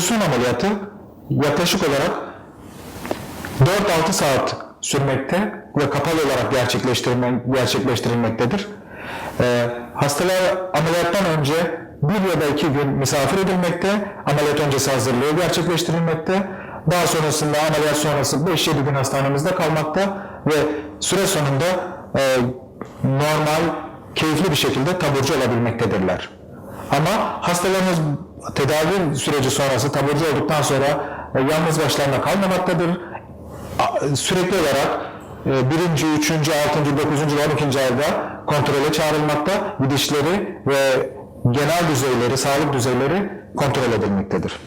Pozisyon ameliyatı yaklaşık olarak 4-6 saat sürmekte ve kapalı olarak gerçekleştirilme, gerçekleştirilmektedir. Ee, hastalar ameliyattan önce bir ya da iki gün misafir edilmekte, ameliyat öncesi hazırlığı gerçekleştirilmekte, daha sonrasında ameliyat sonrası 5-7 gün hastanemizde kalmakta ve süre sonunda e, normal, keyifli bir şekilde taburcu olabilmektedirler. Ama hastalarımız tedavi süreci sonrası taburcu olduktan sonra e, yalnız başlarına kalmamaktadır. Sürekli olarak e, birinci, üçüncü, altıncı, dokuzuncu ve on ikinci ayda kontrole çağrılmakta, gidişleri ve genel düzeyleri, sağlık düzeyleri kontrol edilmektedir.